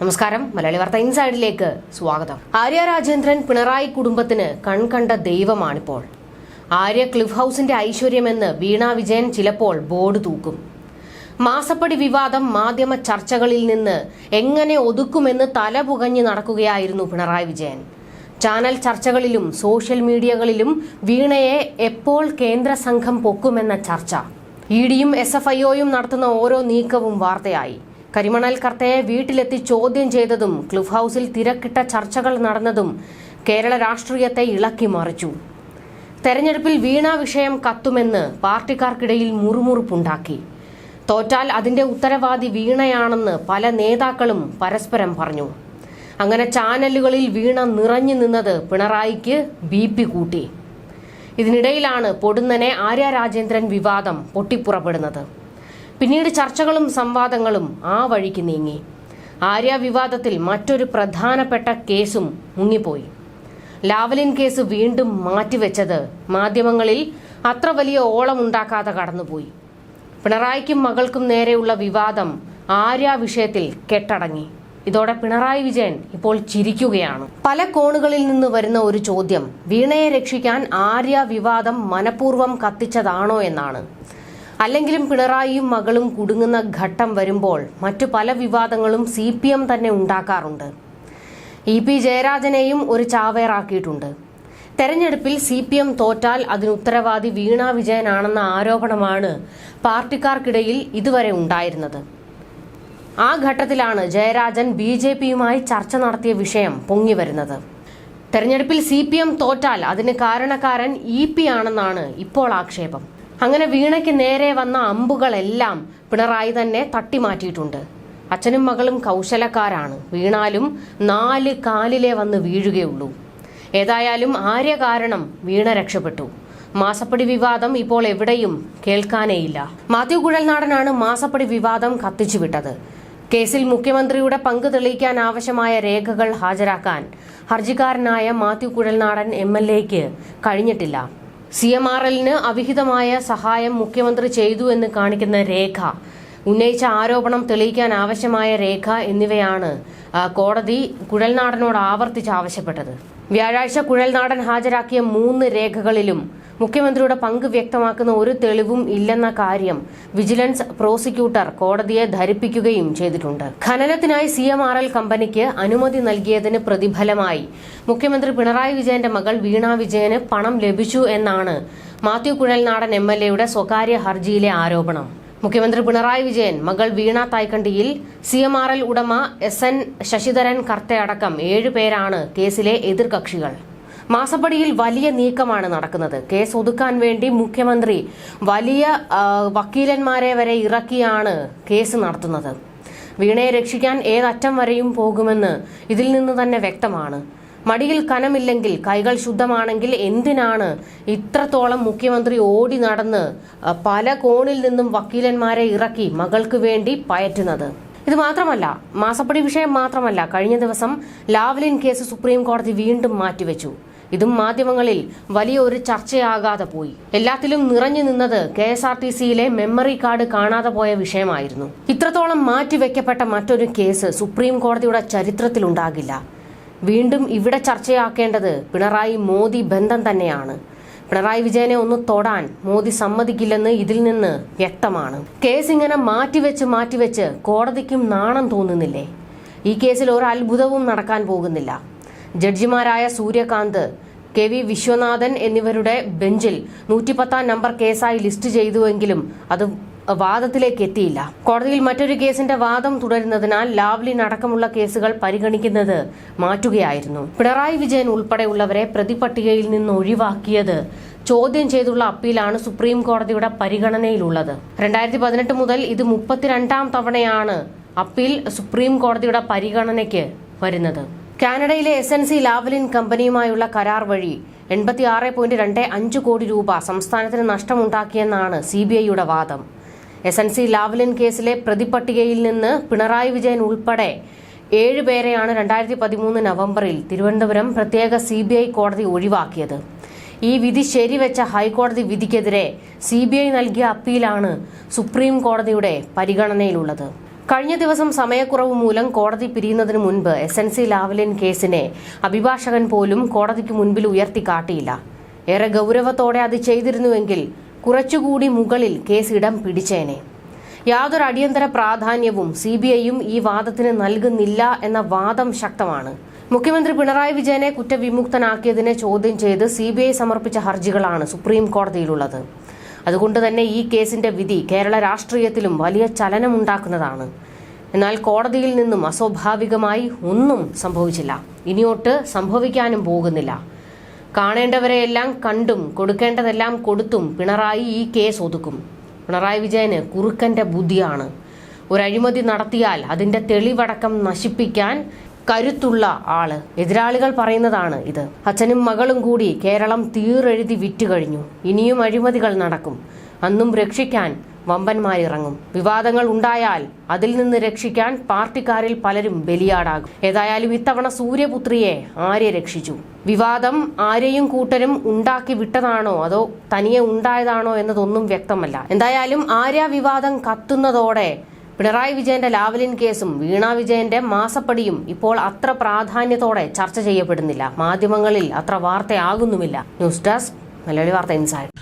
നമസ്കാരം. മലയാളി വാർത്ത ഇൻസൈഡിലേക്ക് സ്വാഗതം. ആര്യ രാജേന്ദ്രൻ പിണറായി കുടുംബത്തിന് കൺകണ്ട ദൈവമാണിപ്പോൾ. ആര്യ ക്ലിഫ് ഹൗസിന്റെ ഐശ്വര്യമെന്ന് വീണ വിജയൻ ചിലപ്പോൾ ബോർഡ് തൂക്കും. മാസപ്പടി വിവാദം മാധ്യമ ചർച്ചകളിൽ നിന്ന് എങ്ങനെ ഒതുക്കുമെന്ന് തല പുകഞ്ഞ് നടക്കുകയായിരുന്നു പിണറായി വിജയൻ. ചാനൽ ചർച്ചകളിലും സോഷ്യൽ മീഡിയകളിലും വീണയെ എപ്പോൾ കേന്ദ്ര സംഘം പൊക്കുമെന്ന ചർച്ച. ഇ ഡിയും എസ് എഫ് ഐഒയും നടത്തുന്ന ഓരോ നീക്കവും വാർത്തയായി. കരിമണൽ കർത്തയെ വീട്ടിലെത്തി ചോദ്യം ചെയ്തതും ക്ലിഫ് ഹൗസിൽ തിരക്കിട്ട ചർച്ചകൾ നടന്നതും കേരള രാഷ്ട്രീയത്തെ ഇളക്കി മറിച്ചു. തെരഞ്ഞെടുപ്പിൽ വീണ വിഷയം കത്തുമെന്ന് പാർട്ടിക്കാർക്കിടയിൽ മുറുമുറുപ്പുണ്ടാക്കി. തോറ്റാൽ അതിന്റെ ഉത്തരവാദി വീണയാണെന്ന് പല നേതാക്കളും പരസ്പരം പറഞ്ഞു. അങ്ങനെ ചാനലുകളിൽ വീണ നിറഞ്ഞു നിന്നത് പിണറായിക്ക് ബി പി കൂട്ടി. ഇതിനിടയിലാണ് പൊടുന്നനെ ആര്യ രാജേന്ദ്രൻ വിവാദം പൊട്ടിപ്പുറപ്പെടുന്നത്. പിന്നീട് ചർച്ചകളും സംവാദങ്ങളും ആ വഴിക്ക് നീങ്ങി. ആര്യ വിവാദത്തിൽ മറ്റൊരു പ്രധാനപ്പെട്ട കേസും മുങ്ങിപ്പോയി. ലാവലിൻ കേസ് വീണ്ടും മാറ്റിവെച്ചത് മാധ്യമങ്ങളിൽ അത്ര വലിയ ഓളമുണ്ടാക്കാതെ കടന്നുപോയി. പിണറായിക്കും മകൾക്കും നേരെയുള്ള വിവാദം ആര്യ വിഷയത്തിൽ കെട്ടടങ്ങി. ഇതോടെ പിണറായി വിജയൻ ഇപ്പോൾ ചിരിക്കുകയാണ്. പല കോണുകളിൽ നിന്ന് വരുന്ന ഒരു ചോദ്യം വീണയെ രക്ഷിക്കാൻ ആര്യ വിവാദം മനഃപൂർവം കത്തിച്ചതാണോ എന്നാണ്. അല്ലെങ്കിലും പിണറായിയും മകളും കുടുങ്ങുന്ന ഘട്ടം വരുമ്പോൾ മറ്റു പല വിവാദങ്ങളും സി പി എം തന്നെ ഉണ്ടാക്കാറുണ്ട്. ഇ പി ജയരാജനെയും ഒരു ചാവേറാക്കിയിട്ടുണ്ട്. തെരഞ്ഞെടുപ്പിൽ സി പി എം തോറ്റാൽ അതിന് ഉത്തരവാദി വീണ വിജയനാണെന്ന ആരോപണമാണ് പാർട്ടിക്കാർക്കിടയിൽ ഇതുവരെ ഉണ്ടായിരുന്നത്. ആ ഘട്ടത്തിലാണ് ജയരാജൻ ബി ജെ പിയുമായി ചർച്ച നടത്തിയ വിഷയം പൊങ്ങിവരുന്നത് തെരഞ്ഞെടുപ്പിൽ സി പി എം തോറ്റാൽ അതിന് കാരണക്കാരൻ ഇ പി ആണെന്നാണ് ഇപ്പോൾ ആക്ഷേപം. അങ്ങനെ വീണയ്ക്ക് നേരെ വന്ന അമ്പുകളെല്ലാം പിണറായി തന്നെ തട്ടിമാറ്റിയിട്ടുണ്ട്. അച്ഛനും മകളും കൗശലക്കാരാണ്. വീണാലും നാല് കാലിലേ വന്ന് വീഴുകയുള്ളൂ. ഏതായാലും ആര്യ കാരണം വീണ രക്ഷപ്പെട്ടു. മാസപ്പടി വിവാദം ഇപ്പോൾ എവിടെയും കേൾക്കാനേയില്ല. മാത്യു കുഴൽനാടനാണ് മാസപ്പടി വിവാദം കത്തിച്ചു കത്തിച്ചുവിട്ടത് കേസിൽ മുഖ്യമന്ത്രിയുടെ പങ്ക് തെളിയിക്കാൻ ആവശ്യമായ രേഖകൾ ഹാജരാക്കാൻ ഹർജിക്കാരനായ മാത്യു കുഴൽനാടൻ എം എൽ എക്ക് കഴിഞ്ഞിട്ടില്ല. സി എം ആർ എല്ലിന് അവിഹിതമായ സഹായം മുഖ്യമന്ത്രി ചെയ്തു എന്ന് കാണിക്കുന്ന രേഖ. ഉന്നയിച്ച ആരോപണം തെളിയിക്കാൻ ആവശ്യമായ രേഖ എന്നിവയാണ് കോടതി കുഴൽനാടനോട് ആവർത്തിച്ച് ആവശ്യപ്പെട്ടത്. വ്യാഴാഴ്ച കുഴൽനാടൻ ഹാജരാക്കിയ മൂന്ന് രേഖകളിലും മുഖ്യമന്ത്രിയുടെ പങ്ക് വ്യക്തമാക്കുന്ന ഒരു തെളിവും ഇല്ലെന്ന കാര്യം വിജിലൻസ് പ്രോസിക്യൂട്ടർ കോടതിയെ ധരിപ്പിക്കുകയും ചെയ്തിട്ടുണ്ട്. ഖനനത്തിനായി സി എം ആർ എൽ കമ്പനിക്ക് അനുമതി നൽകിയതിന് പ്രതിഫലമായി മുഖ്യമന്ത്രി പിണറായി വിജയന്റെ മകൾ വീണ വിജയന് പണം ലഭിച്ചു എന്നാണ് മാത്യു കുഴൽനാടൻ എം എൽ എയുടെ സ്വകാര്യ ഹർജിയിലെ ആരോപണം. മുഖ്യമന്ത്രി പിണറായി വിജയൻ മകൾ Veena Thaikkandiyil C M R L ഉടമ എസ് എൻ ശശിധരൻ കർത്തയടക്കം ഏഴുപേരാണ് കേസിലെ എതിർകക്ഷികൾ മാസപ്പടിയിൽ വലിയ നീക്കമാണ് നടക്കുന്നത്. കേസ് ഒതുക്കാൻ വേണ്ടി മുഖ്യമന്ത്രി വലിയ വക്കീലന്മാരെ വരെ ഇറക്കിയാണ് കേസ് നടത്തുന്നത്. വീണയെ രക്ഷിക്കാൻ ഏതറ്റം വരെയും പോകുമെന്ന് ഇതിൽ നിന്ന് തന്നെ വ്യക്തമാണ്. മടിയിൽ കനമില്ലെങ്കിൽ കൈകൾ ശുദ്ധമാണെങ്കിൽ എന്തിനാണ് ഇത്രത്തോളം മുഖ്യമന്ത്രി ഓടി നടന്ന് പല കോണിൽ നിന്നും വക്കീലന്മാരെ ഇറക്കി മകൾക്ക് വേണ്ടി പയറ്റുന്നത്? ഇത് മാത്രമല്ല മാസപ്പടി വിഷയം മാത്രമല്ല കഴിഞ്ഞ ദിവസം ലാവ്ലിൻ കേസ് സുപ്രീം കോടതി വീണ്ടും മാറ്റിവെച്ചു. ഇതും മാധ്യമങ്ങളിൽ വലിയ ഒരു ചർച്ചയാകാതെ പോയി. എല്ലാത്തിലും നിറഞ്ഞു നിന്നത് കെ എസ് ആർ ടി സിയിലെ മെമ്മറി കാർഡ് കാണാതെ പോയ വിഷയമായിരുന്നു. ഇത്രത്തോളം മാറ്റിവെക്കപ്പെട്ട മറ്റൊരു കേസ് സുപ്രീം കോടതിയുടെ ചരിത്രത്തിലുണ്ടാകില്ല. വീണ്ടും ഇവിടെ ചർച്ചയാക്കേണ്ടത് പിണറായി മോദി ബന്ധം തന്നെയാണ്. പിണറായി വിജയനെ ഒന്ന് തൊടാൻ മോദി സമ്മതിക്കില്ലെന്ന് ഇതിൽ നിന്ന് വ്യക്തമാണ്. കേസ് ഇങ്ങനെ മാറ്റിവെച്ച് മാറ്റിവെച്ച് കോടതിക്കും നാണം തോന്നുന്നില്ലേ? ഈ കേസിൽ ഒരു അത്ഭുതവും നടക്കാൻ പോകുന്നില്ല. ജഡ്ജിമാരായ സൂര്യകാന്ത് കെ വി വിശ്വനാഥൻ എന്നിവരുടെ ബെഞ്ചിൽ നൂറ്റിപ്പത്താം നമ്പർ കേസായി ലിസ്റ്റ് ചെയ്തുവെങ്കിലും അത് വാദത്തിലേക്ക് എത്തിയില്ല കോടതിയിൽ മറ്റൊരു കേസിന്റെ വാദം തുടരുന്നതിനാൽ ലാവ്ലിൻ അടക്കമുള്ള കേസുകൾ പരിഗണിക്കുന്നത് മാറ്റുകയായിരുന്നു. പിണറായി വിജയൻ ഉൾപ്പെടെയുള്ളവരെ പ്രതിപട്ടികയിൽ നിന്ന് ഒഴിവാക്കിയത് ചോദ്യം ചെയ്തുള്ള അപ്പീലാണ് സുപ്രീം കോടതിയുടെ പരിഗണനയിലുള്ളത്. രണ്ടായിരത്തി പതിനെട്ട് മുതൽ ഇത് മുപ്പത്തിരണ്ടാം തവണയാണ് അപ്പീൽ സുപ്രീം കോടതിയുടെ പരിഗണനയ്ക്ക് വരുന്നത്. കാനഡയിലെ എസ് എൻ സി ലാവലിൻ കമ്പനിയുമായുള്ള കരാർ വഴി എൺപത്തി ആറ് പോയിന്റ് രണ്ട് അഞ്ച് കോടി രൂപ സംസ്ഥാനത്തിന് നഷ്ടമുണ്ടാക്കിയെന്നാണ് സി ബി ഐയുടെ വാദം. എസ് എൻ സി ലാവ്ലിൻ കേസിലെ പ്രതിപട്ടികയിൽ നിന്ന് പിണറായി വിജയൻ ഉൾപ്പെടെ ഏഴുപേരെയാണ് രണ്ടായിരത്തി പതിമൂന്ന് നവംബറിൽ തിരുവനന്തപുരം പ്രത്യേക സി ബി ഐ കോടതി ഒഴിവാക്കിയത്. ഈ വിധി ശരിവെച്ച ഹൈക്കോടതി വിധിക്കെതിരെ സി ബി ഐ നൽകിയ അപ്പീലാണ് സുപ്രീം കോടതിയുടെ പരിഗണനയിലുള്ളത്. കഴിഞ്ഞ ദിവസം സമയക്കുറവ് മൂലം കോടതി പിരിയുന്നതിന് മുൻപ് എസ് എൻ സി ലാവ്ലിൻ കേസിനെ അഭിഭാഷകൻ പോലും കോടതിക്ക് മുൻപിൽ ഉയർത്തിക്കാട്ടിയില്ല. ഏറെ ഗൗരവത്തോടെ അത് ചെയ്തിരുന്നുവെങ്കിൽ കുറച്ചുകൂടി മുകളിൽ കേസ് ഇടം പിടിച്ചേനെ. യാതൊരു അടിയന്തര പ്രാധാന്യവും സി ബി ഐയും ഈ വാദത്തിന് നൽകുന്നില്ല എന്ന വാദം ശക്തമാണ്. മുഖ്യമന്ത്രി പിണറായി വിജയനെ കുറ്റവിമുക്തനാക്കിയതിനെ ചോദ്യം ചെയ്ത് സി ബി ഐ സമർപ്പിച്ച ഹർജികളാണ് സുപ്രീം കോടതിയിലുള്ളത് അതുകൊണ്ട് തന്നെ ഈ കേസിന്റെ വിധി കേരള രാഷ്ട്രീയത്തിലും വലിയ ചലനമുണ്ടാക്കുന്നതാണ്. എന്നാൽ കോടതിയിൽ നിന്നും അസ്വാഭാവികമായി ഒന്നും സംഭവിച്ചില്ല. ഇനിയോട്ട് സംഭവിക്കാനും പോകുന്നില്ല. കാണേണ്ടവരെയെല്ലാം കണ്ടും കൊടുക്കേണ്ടതെല്ലാം കൊടുത്തും പിണറായി ഈ കേസ് ഒതുക്കും. പിണറായി വിജയന് കുറുക്കന്റെ ബുദ്ധിയാണ്. ഒരു അഴിമതി നടത്തിയാൽ അതിന്റെ തെളിവടക്കം നശിപ്പിക്കാൻ കരുത്തുള്ള ആൾ. എതിരാളികൾ പറയുന്നതാണ് ഇത്. അച്ഛനും മകളും കൂടി കേരളം തീറെഴുതി വിറ്റുകഴിഞ്ഞു. ഇനിയും അഴിമതികൾ നടക്കും. അന്നും രക്ഷിക്കാൻ വമ്പന്മാരിറങ്ങും. വിവാദങ്ങൾ ഉണ്ടായാൽ അതിൽ നിന്ന് രക്ഷിക്കാൻ പാർട്ടിക്കാരിൽ പലരും ബലിയാടാകും. ഏതായാലും ഇത്തവണ സൂര്യപുത്രിയെ ആര്യ രക്ഷിച്ചു? വിവാദം ആരെയും കൂട്ടരും ഉണ്ടാക്കി വിട്ടതാണോ? അതോ തനിയെ ഉണ്ടായതാണോ എന്നതൊന്നും വ്യക്തമല്ല. എന്തായാലും ആര്യ വിവാദം കത്തുന്നതോടെ പിണറായി വിജയന്റെ ലാവലിൻ കേസും വീണ വിജയന്റെ മാസപ്പടിയും ഇപ്പോൾ അത്ര പ്രാധാന്യത്തോടെ ചർച്ച ചെയ്യപ്പെടുന്നില്ല. മാധ്യമങ്ങളിൽ അത്ര വാർത്തയാകുന്നുമില്ല. ന്യൂസ് ഡെസ്ക് മലയാളി വാർത്ത ഇൻസൈഡ്.